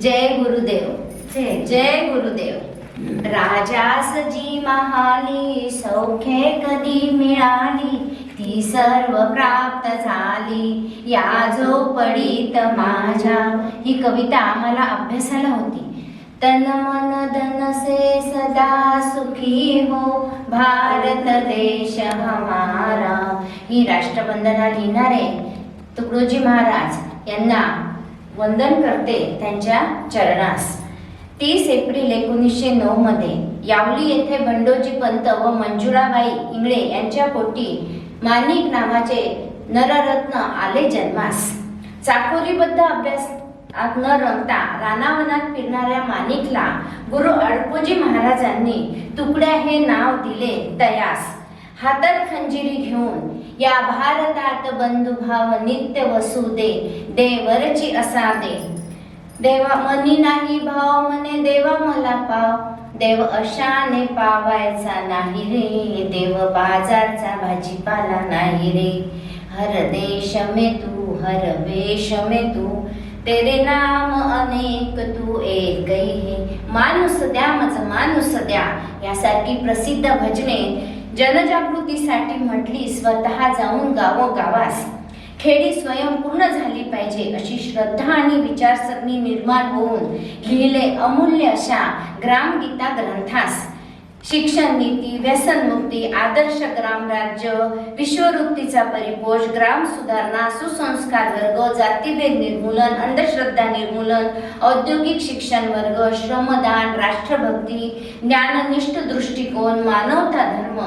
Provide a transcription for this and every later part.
जय गुरुदेव। जय गुरुदेव। राजास जी महाली सौख्ये कधी मिळाली? ती सर्व प्राप्त झाली। या जो पडीत माझ्या। ही कविता आम्हाला अभ्यासाला होती। तन मन धन से सदा सुखी हो। भारत देश हमारा। ही राष्ट्रबंधना लिहिणारे तुकडोजी महाराज यांना वंदन करते त्यांच्या चरणास. तीस एप्रिल एकोणीसशे नऊ मध्ये यावली येथे बंडोजी पंत व मंजुळाबाई इंगळे यांच्या पोटी माणिक नावाचे नररत्न आले जन्मास. चाकोरीबद्ध अभ्यास न रंगता रानावनात फिरणाऱ्या माणिकला गुरु अडपोजी महाराजांनी तुकड्या हे नाव दिले तयास हातात खंजिरी घेऊन या भारतात बंधुभाव नित्य वसू दे देवरची असा दे. देवा मनी नाही भाव मने देवा मला पाव. देव अशाने पावायचा नाही रे देव बाजारचा भाजीपाला नाही रे. हर देश मे तू हर वेश मे तू. तेरे नाम अनेक तू एक माणूस द्या मज माणूस द्या. यासारखी प्रसिद्ध भजने जनजागृतीसाठी म्हटली स्वतः जाऊन गावोगावास खेडी स्वयंपूर्ण झाली पाहिजे अशी श्रद्धा आणि विचारसरणी निर्माण होऊन लिहिले अमूल्य अशा ग्रामगीता ग्रंथास. शिक्षण नीती व्यसनमुक्ती आदर्श ग्राम राज्य विश्ववृत्तीचा परिपोष ग्राम सुधारणा सुसंस्कार वर्ग जातीभेद निर्मूलन अंधश्रद्धा निर्मूलन औद्योगिक शिक्षण वर्ग श्रमदान राष्ट्रभक्ती ज्ञाननिष्ठ दृष्टिकोन मानवता धर्म.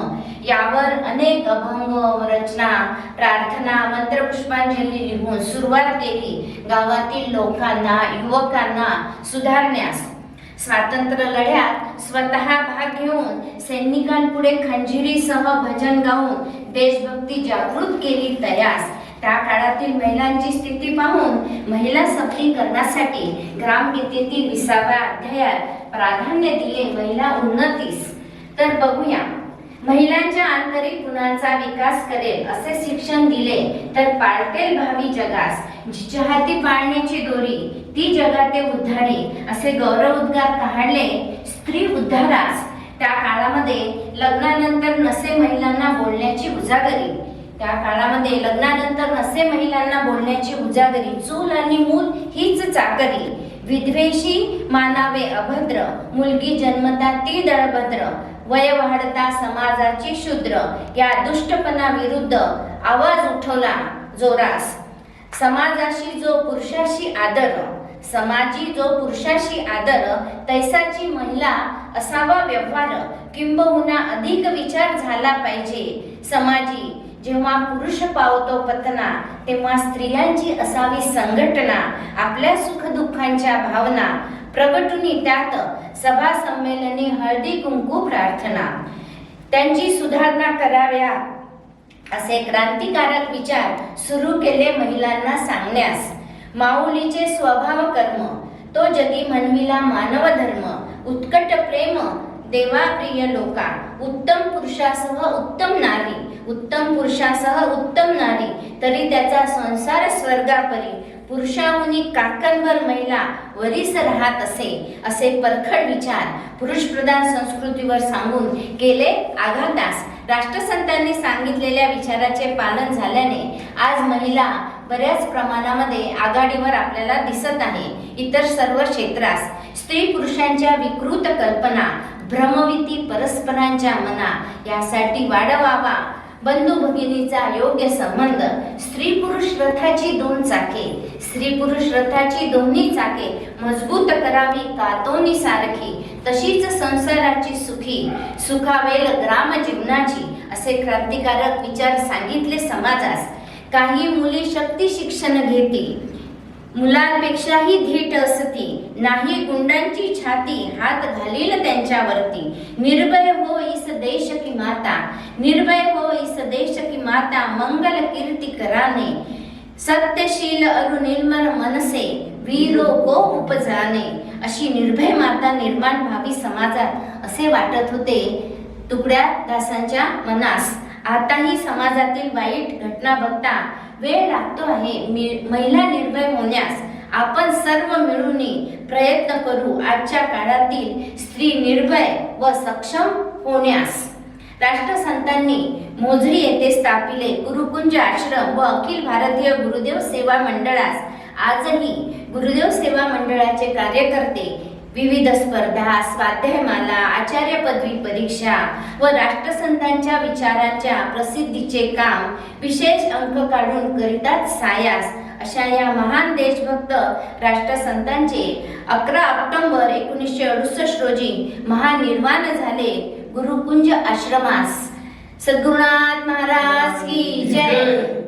यावर अनेक अभंग रचना प्रार्थना मंत्रपुष्पांजली लिहून सुरुवात केली. गावातील लोकांना युवकांना सुधारण्यास स्वातंत्र्य लढ्यात स्वतः भाग घेऊन सैनिकांपुढे खंजिरीसह भजन गाऊन देशभक्ती जागृत केली तयास त्या काळातील महिलांची स्थिती पाहून महिला सबलीकरणासाठी ग्रामगीतेतील विसाव्या अध्यायात प्राधान्य दिले महिला उन्नतीस. तर बघूया. महिलांच्या आंतरिक गुणांचा विकास करेल असे शिक्षण दिले तर पाळतेल भावी जगास. जिच्या पाळण्याची दोरी ती जगाते उद्धारी असे गौरव उद्गार काढले स्त्री उद्धारास. त्या काळामध्ये लग्नानंतर नसे महिलांना बोलण्याची उजागरी. त्या काळामध्ये लग्नानंतर नसे महिलांना बोलण्याची उजागरी चूल आणि मूल हीच चाकरी. विद्वेषी मानावे अभद्र मुलगी जन्मता ती दळभद्र. वय वाढता समाजाची शूद्र. या दुष्टपणा विरुद्ध आवाज उठवला जोरास समाजाशी जो पुरुषाशी आदर समाजी जो पुरुषाशी आदर तैसाची महिला असावा व्यवहार किंबहुना अधिक विचार झाला पाहिजे. समाजी जेव्हा पुरुष पावतो पतना तेव्हा स्त्रियांची असावी संघटना आपल्या सुखदुःखांच्या भावना प्रगटुनी त्यात सभा संमेलने हळदी कुंकू प्रार्थना. त्यांची सुधारणा कराव्या असे क्रांतिकारक विचार सुरू केले महिलांना सांगण्यास. माऊलीचे स्वभाव कर्म तो जगी म्हणविला मानव धर्म उत्कट प्रेम देवाप्रिय लोका उत्तम पुरुषासह उत्तम नारी उत्तम पुरुषासह उत्तम नारी तरी त्याचा संसार स्वर्गापरी पुरुषाहुनी काकांवर महिला वरीस राहत असे असे परखड विचार पुरुषप्रधान संस्कृतीवर सांगून केले आघातास. राष्ट्रसंतांनी सांगितलेल्या विचाराचे पालन झाल्याने आज महिला बऱ्याच प्रमाणामध्ये आघाडीवर आपल्याला दिसत आहे. इतर सर्व क्षेत्रास स्त्री पुरुषांच्या विकृत कल्पना भ्रमविती परस्परांच्या मना यासाठी वाढवावा बंधू भगिनीचा योग्य संबंध. स्त्री पुरुष रथाची दोन चाके. स्त्री पुरुष रथाची दोन्ही चाके मजबूत करावी कातोनी सारखी. तशीच संसाराची सुखी. सुखावेल ग्राम जीवनाची असे क्रांतिकारक विचार सांगितले समाजास. काही मुली शक्ती शिक्षण घेतील मुलांपेक्षाही धीट असती. नाही गुंडांची छाती हात घालील त्यांच्यावरती. निर्भय होईस देश की माता. निर्भय हो इस देश की माता मंगल कीर्ती कराने सत्यशील अरु निर्मल मनसे वीरो को उपजाने अशी निर्भय माता निर्माण व्हावी समाजात असे वाटत होते तुकड्या दासांच्या मनास आताही समाजातील वाईट घटना बघता वेळ लागतो आहे मी महिला निर्भय होण्यास आपण सर्व मिळून प्रयत्न करू आजच्या काळातील स्त्री निर्भय व सक्षम होण्यास राष्ट्रसंतांनी मोजरी येथे स्थापिले. गुरुकुंज आश्रम व अखिल भारतीय गुरुदेव सेवा मंडळास आजही गुरुदेव सेवा मंडळाचे कार्यकर्ते विविध स्पर्धा स्वाध्यायमाला आचार्य पदवी परीक्षा व राष्ट्रसंतांच्या विचारांच्या प्रसिद्धीचे काम विशेष अंक काढून करीतात सायास अशा या महान देशभक्त राष्ट्रसंतांचे अकरा ऑक्टोबर एकोणीसशे अडुसष्ट रोजी महानिर्वाण झाले. गुरुकुंज आश्रमास. सद्गुरुनाथ महाराज की जय.